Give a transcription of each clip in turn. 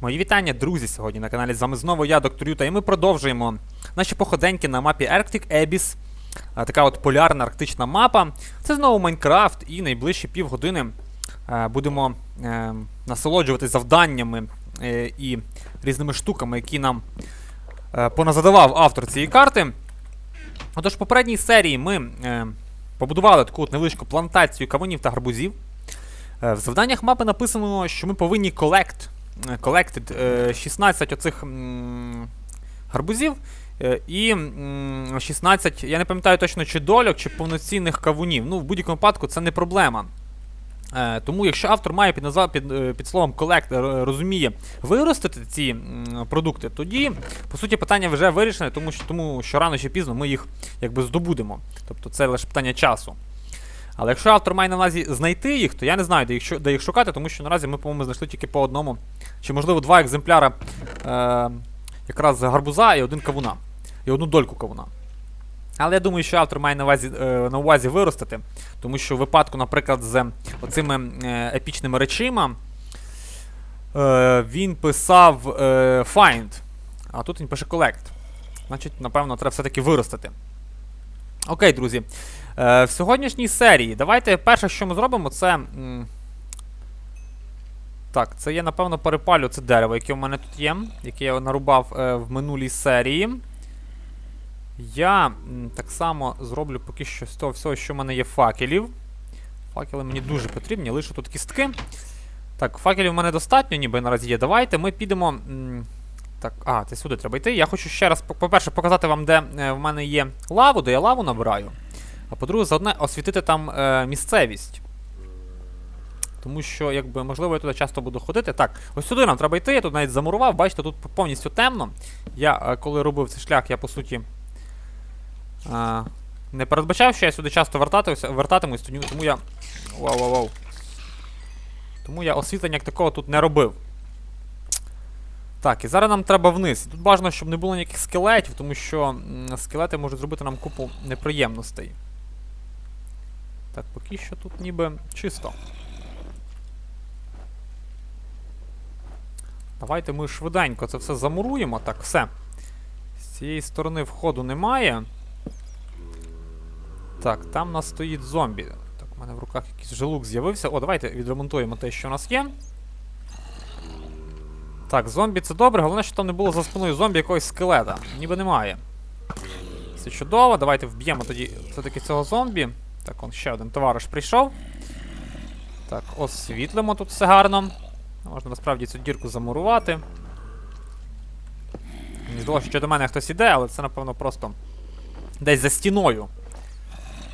Мої вітання, друзі, сьогодні на каналі з вами знову я, доктор Юта, і ми продовжуємо наші походеньки на мапі Arctic Abyss. Така от полярна арктична мапа. Це знову Майнкрафт, і найближчі півгодини е, будемо е, насолоджуватися завданнями е, і різними штуками, які нам поназадавав автор цієї карти. Отож, в попередній серії ми побудували таку от невеличку плантацію кавунів та гарбузів. В завданнях мапи написано, що ми повинні е, collected е, 16 оцих гарбузів е, і 16, я не пам'ятаю точно, чи дольок, чи повноцінних кавунів. Ну, в будь-якому випадку це не проблема. Е, Тому, якщо автор має під, під, е, під словом е, розуміє виростити ці продукти, тоді, по суті, питання вже вирішене, тому що, тому що рано чи пізно ми їх якби здобудемо. Тобто це лише питання часу. Але якщо автор має на увазі знайти їх, то я не знаю, де їх, де їх шукати, тому що наразі ми, по-моєму, знайшли тільки по одному, чи можливо два екземпляра е, якраз гарбуза і один кавуна, і одну дольку кавуна. Але я думаю, що автор має на увазі, е, на увазі виростити, тому що в випадку, наприклад, з оцими е, епічними речима е, він писав е, find, а тут він пише collect. Значить, напевно, треба все-таки виростити. Окей, друзі. Е, в сьогоднішній серії давайте перше, що ми зробимо, це. м, Так, це я, напевно, перепалю це дерево, яке в мене тут є, яке я нарубав е, в минулій серії. Я м, так само зроблю поки що з того всього, що в мене є факелів. Факели мені дуже потрібні, лише тут кістки. Так, факелів в мене достатньо, ніби наразі є. Давайте ми підемо. м, Так, а, це сюди треба йти. Я хочу ще раз, по- по-перше, показати вам, де е, в мене є лаву, де я лаву набираю. А по-друге, заодно освітити там е, місцевість. Тому що, якби, можливо, я туди часто буду ходити. Так, ось сюди нам треба йти, я тут навіть замурував, бачите, тут повністю темно. Я, е, коли робив цей шлях, я по суті. Е, не передбачав, що я сюди часто вертатимусь, тому я. Вау, вау, вау. Тому я освітлення як такого тут не робив. Так, і зараз нам треба вниз. Тут бажано, щоб не було ніяких скелетів, тому що скелети можуть зробити нам купу неприємностей. Так, поки що тут ніби чисто. Давайте ми швиденько це все замуруємо. Так, все. З цієї сторони входу немає. Так, там у нас стоїть зомбі. Так, у мене в руках якийсь желук з'явився. О, давайте відремонтуємо те, що у нас є. Так, зомбі це добре, головне, що там не було за спиною зомбі якогось скелета. Ніби немає. Все чудово, давайте вб'ємо тоді все-таки цього зомбі. Так, он ще один товариш прийшов. Так, освітлимо тут все гарно. Можна насправді цю дірку замурувати. Мені здалося, що до мене хтось іде, але це, напевно, просто десь за стіною.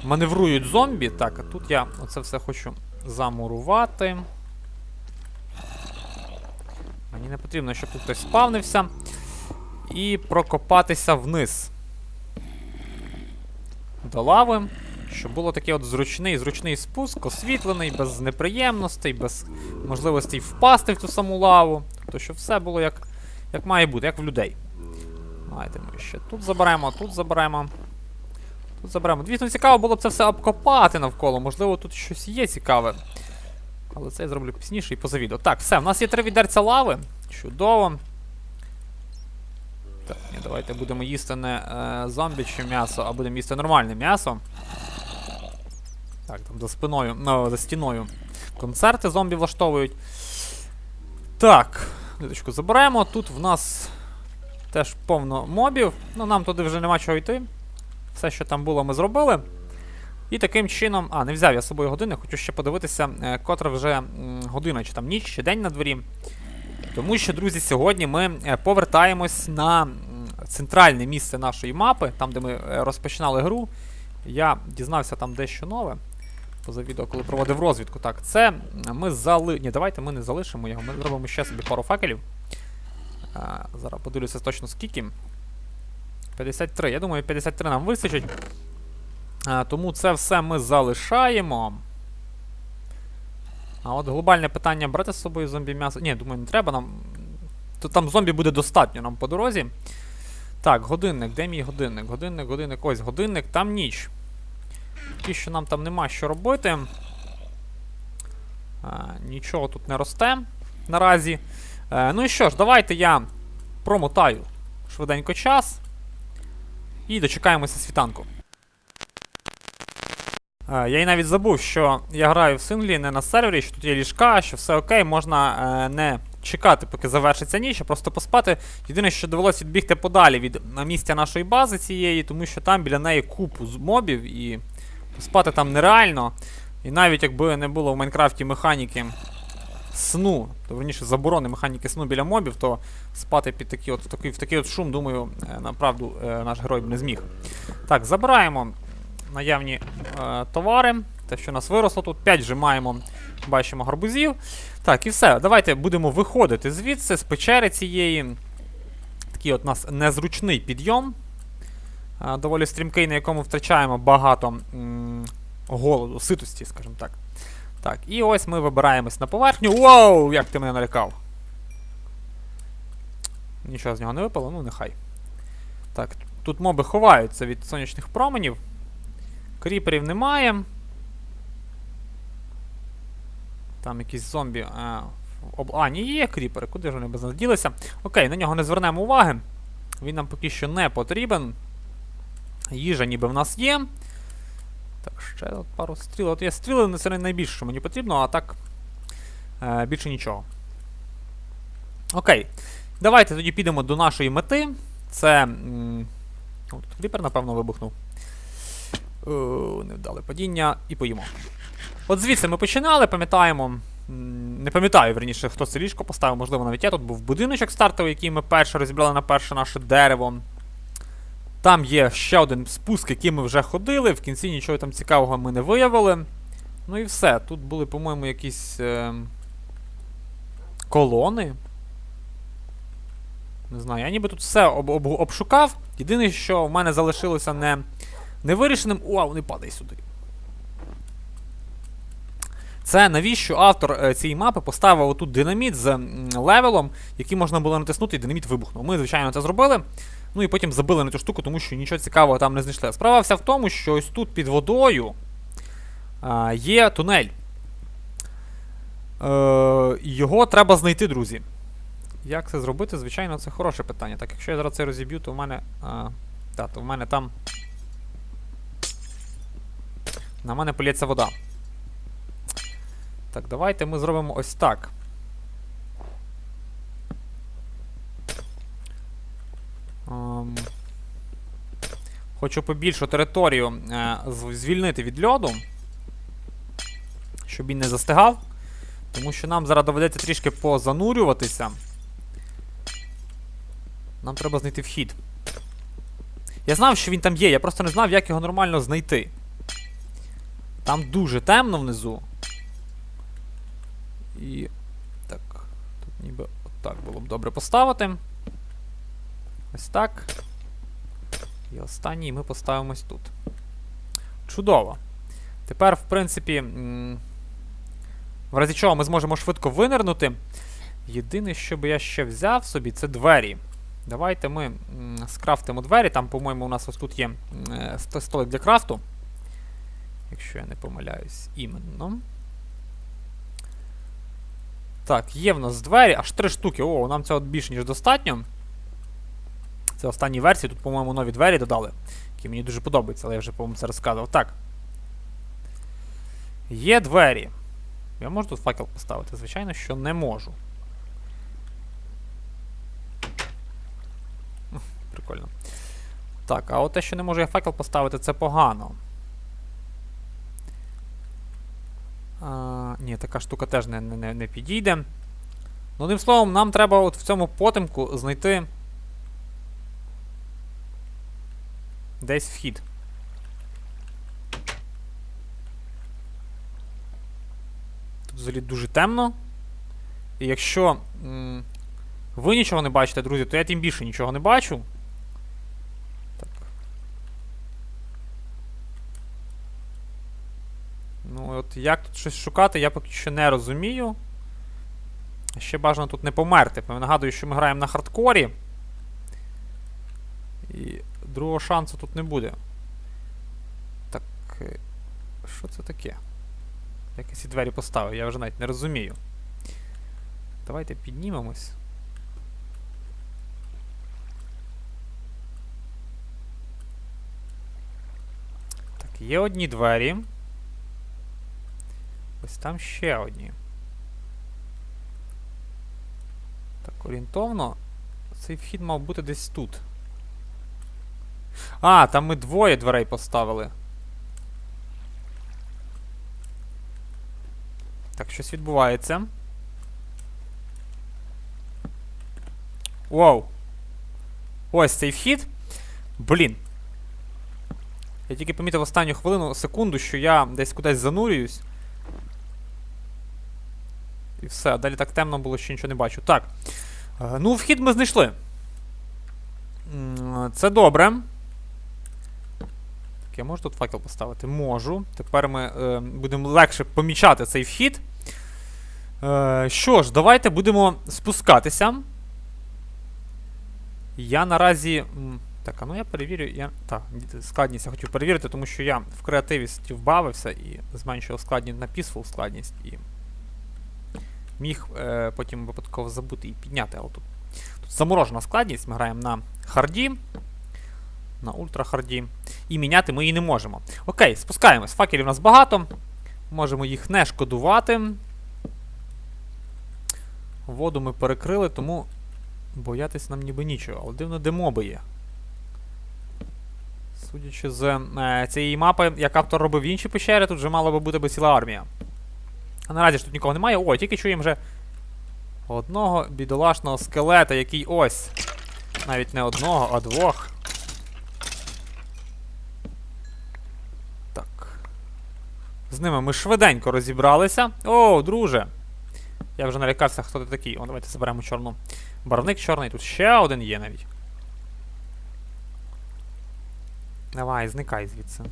Маневрують зомбі. Так, а тут я оце все хочу замурувати. Мені не потрібно, щоб тут хтось спавнився. І прокопатися вниз. До лави. Щоб було такий от зручний, зручний спуск, освітлений, без неприємностей, без можливостей впасти в ту саму лаву. Тобто, щоб все було як, як має бути, як в людей. Давайте ми ще тут заберемо, тут заберемо. Тут заберемо. Звісно, цікаво було б це все обкопати навколо. Можливо, тут щось є цікаве. Але це я зроблю пізніше і поза відео. Так, все, в нас є три відерця лави. Чудово. Так, ні, давайте будемо їсти не е, зомбіче м'ясо, а будемо їсти нормальне м'ясо. Так, там за спиною, ну, за стіною. Концерти зомбі влаштовують. Так, ниточку заберемо. Тут в нас теж повно мобів. Ну, нам туди вже нема чого йти. Все, що там було, ми зробили. І таким чином. А, не взяв я з собою години, хочу ще подивитися, е, котра вже година, чи там ніч, чи день на дворі. Тому що, друзі, сьогодні ми е, повертаємось на центральне місце нашої мапи, там, де ми е, розпочинали гру. Я дізнався там дещо нове. Поза відео, коли проводив розвідку. Так, це ми зали. Ні, давайте ми не залишимо його. Ми зробимо ще собі пару факелів. А, зараз подивлюся точно скільки. 53. Я думаю, 53 нам вистачить. А, тому це все ми залишаємо. А от глобальне питання брати з собою зомбі м'ясо. Ні, думаю, не треба нам. То там зомбі буде достатньо нам по дорозі. Так, годинник, де мій годинник? Годинник, годинник, ось годинник, там ніч. Поки що нам там нема що робити. А, нічого тут не росте наразі. Е, ну і що ж, давайте я промотаю швиденько час. І дочекаємося світанку. Е, я і навіть забув, що я граю в синглі не на сервері, що тут є ліжка, що все окей, можна е, не чекати, поки завершиться ніч, а просто поспати. Єдине, що довелося відбігти подалі від е, місця нашої бази цієї, тому що там біля неї купу мобів і поспати там нереально. І навіть якби не було в Майнкрафті механіки сну, то верніше заборони механіки сну біля мобів, то спати під такі от, такий, в такий от шум, думаю, е, направду е, наш герой б не зміг. Так, забираємо наявні е, товари. Те, що нас виросло тут, 5 вже маємо, бачимо гарбузів. Так, і все. Давайте будемо виходити звідси, з печери цієї. Такий от у нас незручний підйом. Доволі стрімкий, на якому втрачаємо багато м, голоду, ситості, скажімо так. Так, і ось ми вибираємось на поверхню. Воу! Як ти мене налякав. Нічого з нього не випало, ну нехай. Так, тут моби ховаються від сонячних променів. Кріперів немає. Там якісь зомбі. А, об... а ні, є кріпери. Куди ж вони без нас ділися? Окей, на нього не звернемо уваги. Він нам поки що не потрібен. Їжа ніби в нас є. Так, ще пару стріл. От є стріли, це найбільше, що мені потрібно, а так. Е, більше нічого. Окей. Давайте тоді підемо до нашої мети. Це. М... Тут кріпер, напевно, вибухнув. О, невдале падіння і поїмо. От звідси ми починали, пам'ятаємо. Не пам'ятаю, верніше, хто це ліжко поставив, можливо, навіть я. Тут був будиночок стартовий, який ми перше розібрали на перше наше дерево. Там є ще один спуск, який ми вже ходили. В кінці нічого там цікавого ми не виявили. Ну і все. Тут були, по-моєму, якісь е... колони. Не знаю, я ніби тут все об- об- обшукав. Єдине, що в мене залишилося не, невирішеним. Вау, не падай сюди. Це навіщо автор е, цієї мапи поставив отут динаміт з м, левелом, який можна було натиснути, і динаміт вибухнув. Ми, звичайно, це зробили. Ну і потім забили на цю штуку, тому що нічого цікавого там не знайшли. Справа вся в тому, що ось тут під водою а, є тунель. Е, його треба знайти, друзі. Як це зробити? Звичайно, це хороше питання. Так, якщо я зараз це розіб'ю, то в мене. А, та, то в мене там. На мене полється вода. Так, давайте ми зробимо ось так. Хочу побільшу територію е, звільнити від льоду, щоб він не застигав. Тому що нам зараз доведеться трішки позанурюватися. Нам треба знайти вхід. Я знав, що він там є, я просто не знав, як його нормально знайти. Там дуже темно внизу. І. Так. Тут ніби отак було б добре поставити. Ось так. І останній ми поставимось тут. Чудово. Тепер, в принципі, в разі чого ми зможемо швидко винирнути. Єдине, що би я ще взяв собі, це двері. Давайте ми скрафтимо двері. Там, по-моєму, у нас ось тут є е, сто- столик для крафту. Якщо я не помиляюсь, іменно. Так, є в нас двері, аж три штуки. О, нам цього більше, ніж достатньо. Це останні версії, тут, по-моєму, нові двері додали, які мені дуже подобаються, але я вже, по-моєму, це розказував. Так. Є двері. Я можу тут факел поставити? Звичайно, що не можу. Прикольно. Так, а от те, що не можу я факел поставити, це погано. А, ні, така штука теж не, не, не- підійде. Ну, одним словом, нам треба от в цьому потемку знайти десь вхід. Тут взагалі дуже темно. І якщо м, ви нічого не бачите, друзі, то я тим більше нічого не бачу. Так. Ну, от як тут щось шукати, я поки що не розумію. Ще бажано тут не померти. Нагадую, що ми граємо на хардкорі. І другого шансу тут не буде. Так. Е, що це таке? Якісь я двері поставив, я вже навіть не розумію. Давайте піднімемось. Так, є одні двері. Ось там ще одні. Так, орієнтовно цей вхід мав бути десь тут. А, там ми двоє дверей поставили. Так, щось відбувається. Вау. Ось цей вхід. Блін. Я тільки помітив останню хвилину, секунду, що я десь кудись занурююсь. І все, далі так темно було, що нічого не бачу. Так. Е, ну, вхід ми знайшли. Це добре. Так, я можу тут факел поставити? Можу. Тепер ми е, будемо легше помічати цей вхід. Е, що ж, давайте будемо спускатися. Я наразі. Так, а ну я перевірю. Я, так, складність я хотів перевірити, тому що я в креативісті вбавився і зменшував складність на peaceful складність і міг е, потім випадково забути і підняти. Але тут, тут заморожена складність, ми граємо на харді, на ультра харді. І міняти ми її не можемо. Окей, спускаємось. Факелів у нас багато. Можемо їх не шкодувати. Воду ми перекрили, тому боятись нам ніби нічого. Але дивно, де моби є. Судячи з е, цієї мапи, як автор робив інші пещери, тут вже мала би бути би ціла армія. А наразі ж тут нікого немає. О, тільки чуємо вже одного бідолашного скелета, який ось. Навіть не одного, а двох. Так. З ними ми швиденько розібралися. О, друже! Я вже налякався, хто ти такий. О, давайте заберемо чорну. Барвник чорний, тут ще один є навіть. Давай, зникай звідси.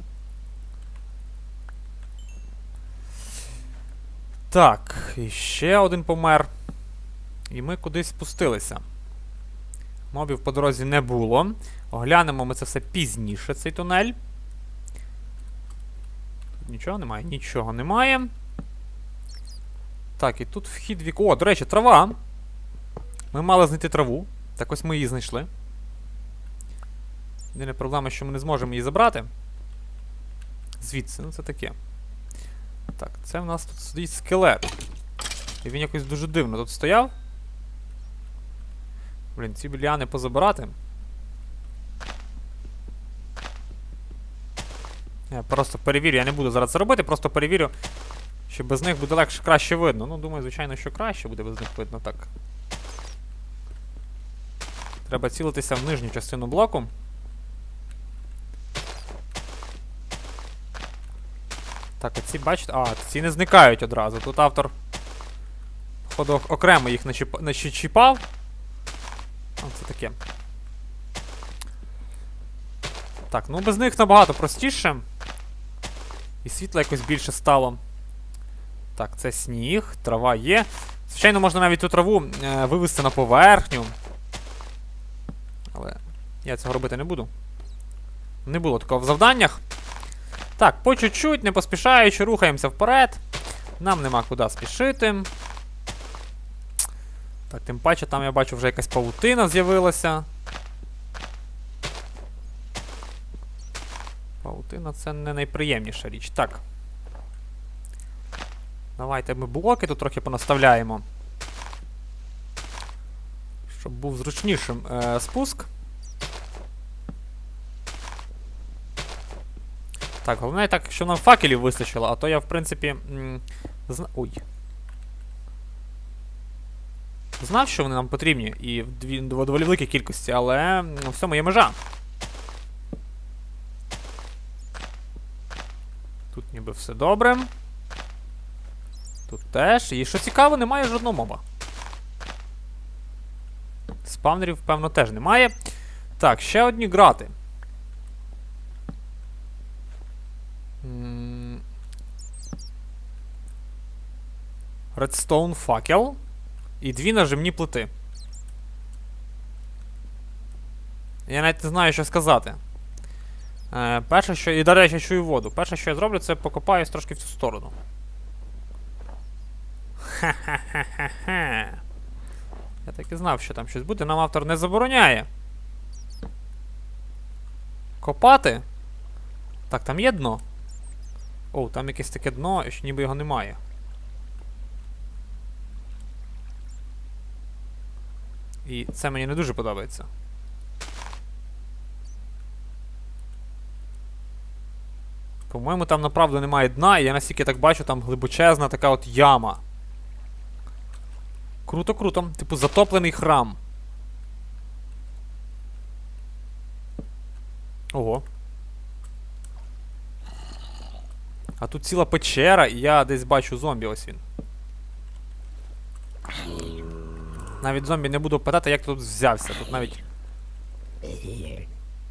Так, і ще один помер. І ми кудись спустилися. Мобів по дорозі не було. Оглянемо ми це все пізніше, цей тунель. Нічого немає, нічого немає. Так, і тут вхід вік. О, до речі, трава. Ми мали знайти траву. Так ось ми її знайшли. Єдина проблема, що ми не зможемо її забрати. Звідси, ну це таке. Так, це в нас тут стоїть скелет. І він якось дуже дивно тут стояв. Блін, ці біліани позабирати. Я просто перевірю, я не буду зараз це робити, просто перевірю, що без них буде легше краще видно. Ну, думаю, звичайно, що краще буде без них видно так. Треба цілитися в нижню частину блоку. Так, оці, бачите. А, ці не зникають одразу. Тут автор. Походу, окремо їх начіп... начіпав. Оце таке. Так, ну без них набагато простіше. І світла якось більше стало. Так, це сніг, трава є. Звичайно, можна навіть ту траву е, вивести на поверхню. Але я цього робити не буду. Не було такого в завданнях. Так, по чуть-чуть, не поспішаючи, рухаємося вперед. Нам нема куди спішити. Так, тим паче, там я бачу вже якась павутина з'явилася. Павутина це не найприємніша річ. Так. Давайте ми блоки тут трохи понаставляємо. Щоб був зручнішим е, спуск. Так, головне так, що нам факелів вистачило, а то я, в принципі. Зна... Ой. Знав, що вони нам потрібні і в доволі великій кількості, але м, в цьому є межа. Тут ніби все добре. Тут теж. І що цікаво, немає жодного моба. Спавнерів, певно, теж немає. Так, ще одні грати. Redstone факел. І дві нажимні плити. Я навіть не знаю, що сказати. Е, перше, що. І, до речі, чую воду. Перше, що я зроблю, це покопаюсь трошки в цю сторону. Ха-ха-ха-ха-ха. Я так і знав, що там щось буде. Нам автор не забороняє. Копати? Так, там є дно. О, там якесь таке дно, ще ніби його немає. І це мені не дуже подобається. По-моєму, там направду немає дна, і я настільки так бачу, там глибочезна така от яма. Круто, круто. Типу затоплений храм. Ого. А тут ціла печера, і я десь бачу зомбі, ось він. Навіть зомбі не буду питати, як тут взявся. Тут навіть.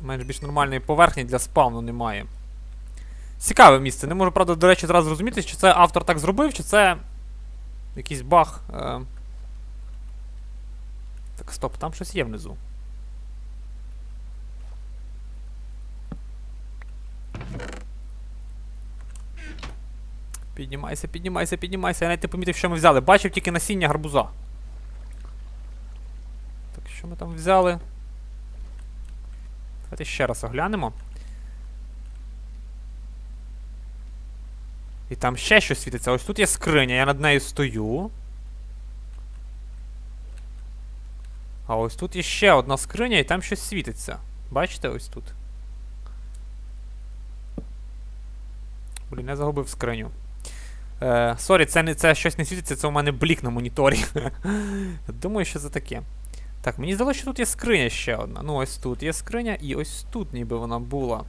Менш більш нормальної поверхні для спавну немає. Цікаве місце. Не можу, правда, до речі, зразу зрозуміти, чи це автор так зробив, чи це якийсь баг. Е... Так, стоп, там щось є внизу. Піднімайся, піднімайся, піднімайся. Я навіть не помітив, що ми взяли. Бачив тільки насіння гарбуза. Так, що ми там взяли? Давайте ще раз оглянемо. І там ще щось світиться. Ось тут є скриня, я над нею стою. А ось тут є ще одна скриня, і там щось світиться. Бачите ось тут? Блін, я загубив скриню. Е, Сорі, це не це щось не світиться, це у мене блік на моніторі. Думаю, що це таке. Так, мені здалося, що тут є скриня ще одна. Ну, ось тут є скриня, і ось тут ніби вона була.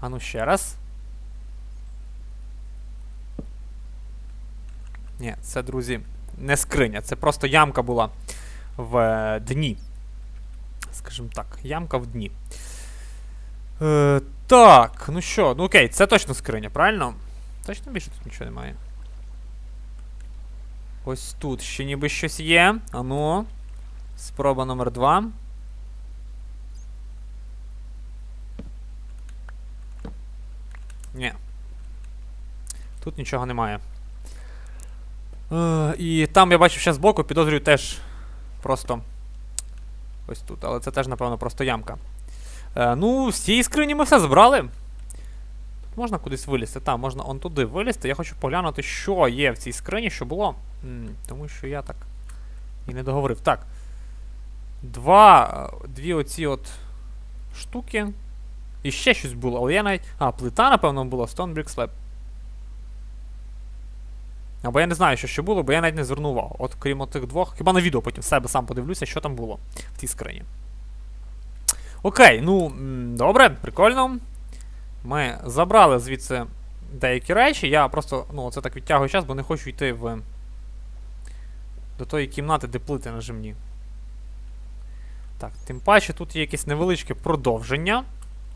А ну ще раз. Ні, це, друзі, не скриня, це просто ямка була в е, дні. Скажімо так, ямка в дні. Е, так, ну що, ну окей, це точно скриня, правильно? Точно більше тут нічого немає. Ось тут ще ніби щось є. Ану. Спроба номер два. Ні. Тут нічого немає. Е, і там я бачу ще збоку, підозрюю теж просто. Ось тут, але це теж, напевно, просто ямка. Е, ну, з цієї скрині ми все забрали. Можна кудись вилізти? Так, можна он туди вилізти. Я хочу поглянути, що є в цій скрині, що було. М, тому що я так і не договорив. Так. Два. е, Дві оці от штуки. І ще щось було, але я навіть. А, плита, напевно, була, Stone Brick Slab. Або я не знаю, що ще було, бо я навіть не звернув увагу. От крім тих двох. Хіба на відео потім в себе сам подивлюся, що там було в тій скрині. Окей, ну, добре, прикольно. Ми забрали звідси деякі речі. Я просто, ну, це так відтягую час, бо не хочу йти в. До тої кімнати, де плити нажимні. Так, тим паче тут є якесь невеличке продовження.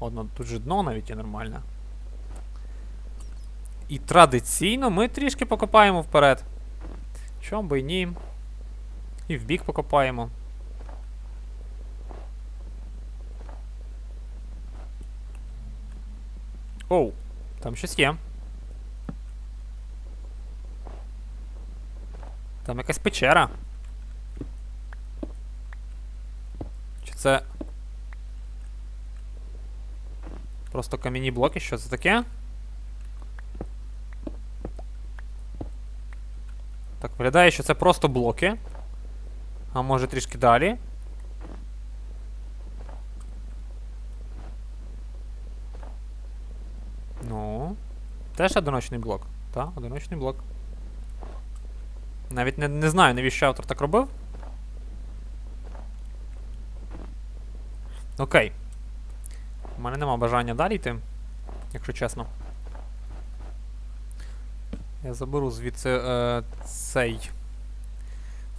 Одно тут же дно навіть є нормальне. І традиційно ми трішки покопаємо вперед. Чом би і ні. І вбік покопаємо. Оу, там щось є. Там якась печера. Чи це. Просто кам'яні блоки, що це таке? Виглядає, що це просто блоки. А може трішки далі. Ну. Теж одиночний блок. Так, одиночний блок. Навіть не, не знаю, навіщо автор так робив. Окей. У мене нема бажання далі йти, якщо чесно. Я заберу звідси е, цей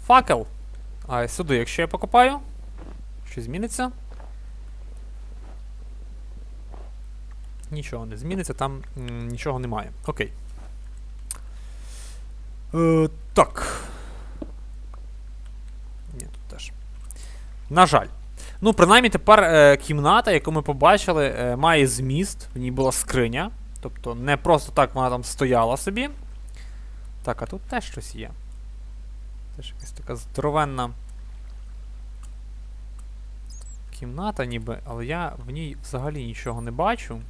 факел. А сюди, якщо я покопаю, що зміниться? Нічого не зміниться, там нічого немає. Окей. Е, так. Ні, тут теж. На жаль. Ну, принаймні, тепер е, кімната, яку ми побачили, е, має зміст. В ній була скриня. Тобто не просто так вона там стояла собі. Так, а тут теж щось є. Це ж якась така здоровенна кімната ніби, але я в ній взагалі нічого не бачу.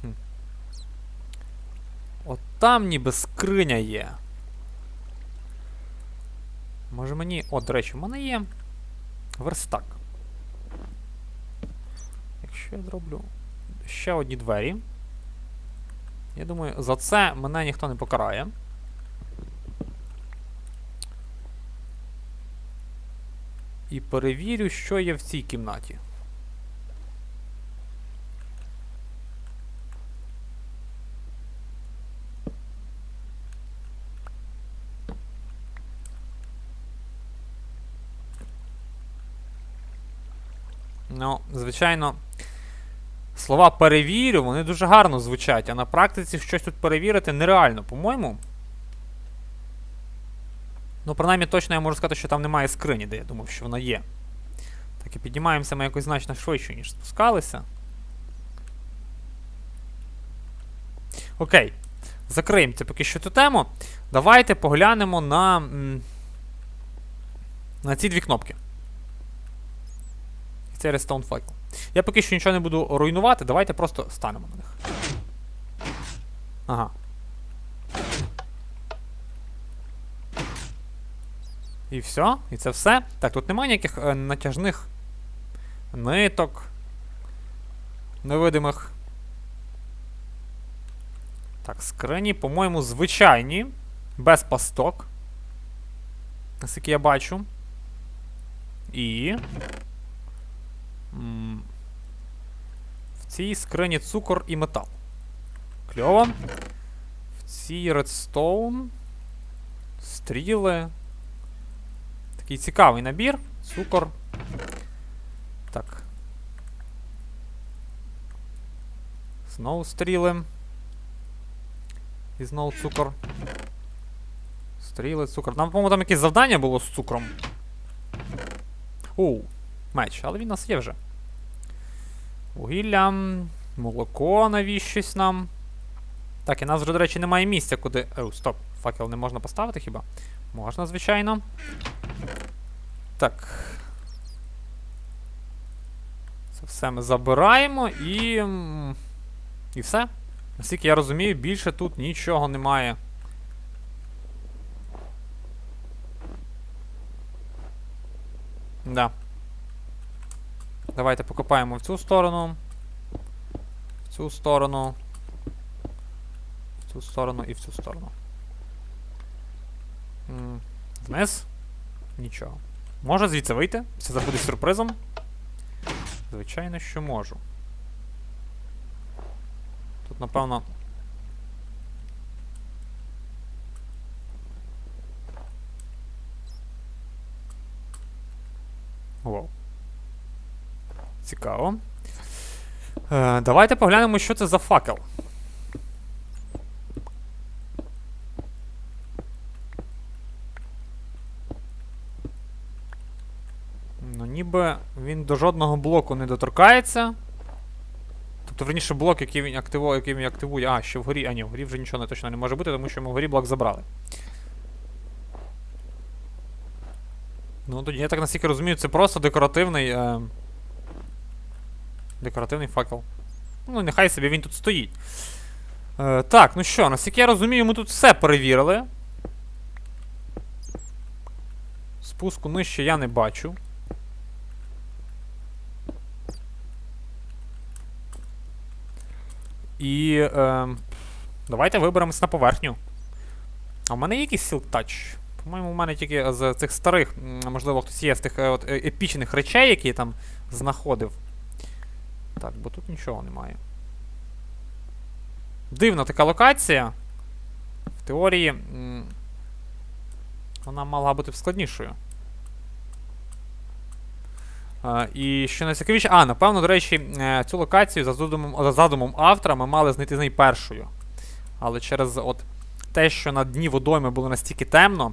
Хм. От там ніби скриня є. Може мені... О, до речі, в мене є верстак. Якщо я зроблю ще одні двері. Я думаю, за це мене ніхто не покарає. І перевірю, що є в цій кімнаті. Ну, звичайно, слова перевірю, вони дуже гарно звучать, а на практиці щось тут перевірити нереально, по-моєму. Ну, принаймні, точно я можу сказати, що там немає скрині, де я думав, що вона є. Так і піднімаємося ми якось значно швидше, ніж спускалися. Окей. Закриємо це поки що цю тему. Давайте поглянемо на. На ці дві кнопки. Це Redstone Cycle. Я поки що нічого не буду руйнувати, давайте просто станемо на них. Ага. І все, і це все. Так, тут немає ніяких е, натяжних ниток. Невидимих. Так, скрині, по-моєму, звичайні. Без пасток. Наскільки я бачу. І. В цій скрині цукор і метал. Кльово. В цій редстоун. Стріли. Такий цікавий набір. Цукор. Так. Знову стріли. І знову цукор. Стріли, цукор. Нам, по-моєму, там якесь завдання було з цукром. Оу, меч, але він у нас є вже. Вугілля, молоко навіщось нам. Так, і нас вже, до речі, немає місця, куди. Оу, стоп, факел не можна поставити хіба? Можна, звичайно. Так. Це все ми забираємо і. І все. Наскільки я розумію, більше тут нічого немає. Да. Давайте покопаємо в цю сторону. В цю сторону. В цю сторону і в цю сторону. Вниз? Нічого. Може звідси вийти? Це буде сюрпризом? Звичайно, що можу. Тут, напевно. Вау. Цікаво. Е, давайте поглянемо, що це за факел. Ну, ніби він до жодного блоку не доторкається. Тобто, верніше, блок, який він активує, який він активує. А, ще вгорі. А, ні, вгорі вже нічого не точно не може бути, тому що ми вгорі блок забрали. Ну, тоді, я так наскільки розумію, це просто декоративний. Е... Декоративний факел. Ну, нехай собі він тут стоїть. Е, так, ну що, наскільки я розумію, ми тут все перевірили. Спуску нижче я не бачу. І. Е, давайте виберемось на поверхню. А в мене є якийсь Silk Touch? По-моєму, у мене тільки з цих старих, можливо, хтось є з тих е, от, е, епічних речей, які я там знаходив. Так, бо тут нічого немає. Дивна така локація. В теорії. Вона мала бути складнішою. А, і що найцікавіше. А, напевно, до речі, е, цю локацію за задумом, за задумом автора ми мали знайти з неї першою. Але через от те, що на дні водойми було настільки темно,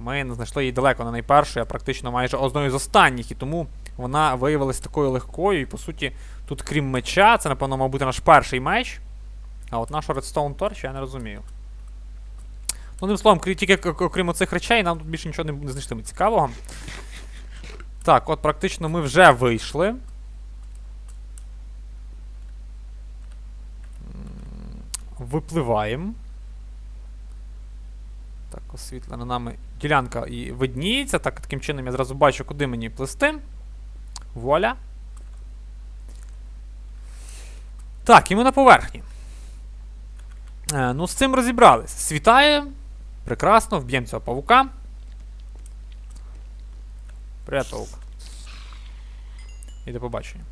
ми не знайшли її далеко не найпершою, а практично майже одною з останніх. І тому вона виявилася такою легкою. І по суті, тут, крім меча, це, напевно, мав бути наш перший меч. А от нашу Redstone Torch я не розумію. Ну, одним словом, тільки окрім оцих речей, нам тут більше нічого не, знайшли цікавого. Так, от практично ми вже вийшли. Випливаємо. Освітлена нами ділянка і видніється. Так, таким чином я зразу бачу, куди мені плисти. Вуаля. Так, і ми на поверхні. Е, ну, з цим розібрались. Світає. Прекрасно, вб'ємо цього павука. Привет, паук. І до побачення.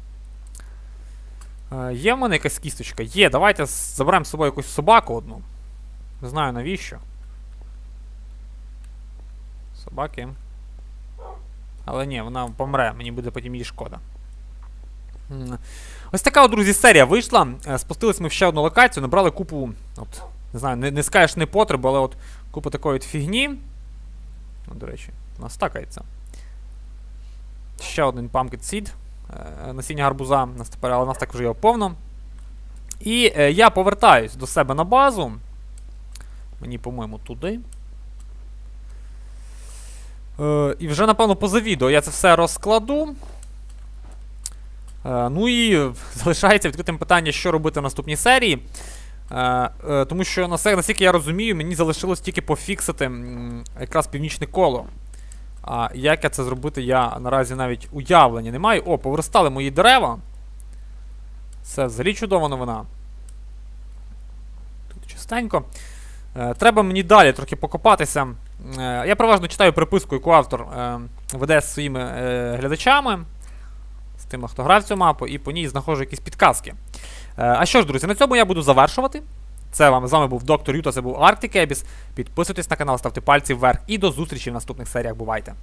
Е, є в мене якась кісточка? Є, давайте заберемо з собою якусь собаку одну. Не знаю навіщо. Собаки. Але ні, вона помре, мені буде потім її шкода. Ось така, от, друзі, серія вийшла. Е, Спустились ми в ще одну локацію, набрали купу. От, не знаю, не, не скажеш не потребу, але от купу такої от фігні. Ну, до речі, нас стакається. Ще один pumpkin seed. е, Насіння гарбуза. Нас тепер, але у нас також його повно. І е, я повертаюсь до себе на базу. Мені, по-моєму, туди. Е, і вже, напевно, поза відео я це все розкладу. Е, ну і залишається відкритим питання, що робити в наступній серії. Е, тому що, наскільки я розумію, мені залишилось тільки пофіксити якраз північне коло. А як я це зробити, я наразі навіть уявлення не маю. О, повиростали мої дерева. Це взагалі чудова новина. Тут чистенько. Треба мені далі трохи покопатися. Е, я переважно читаю приписку, яку автор е, веде з своїми е, глядачами, з тими, хто грав цю мапу, і по ній знаходжу якісь підказки. А що ж, друзі, на цьому я буду завершувати. Це вам з вами був доктор Юта, це був Arctic Abyss. Підписуйтесь на канал, ставте пальці вверх і до зустрічі в наступних серіях. Бувайте!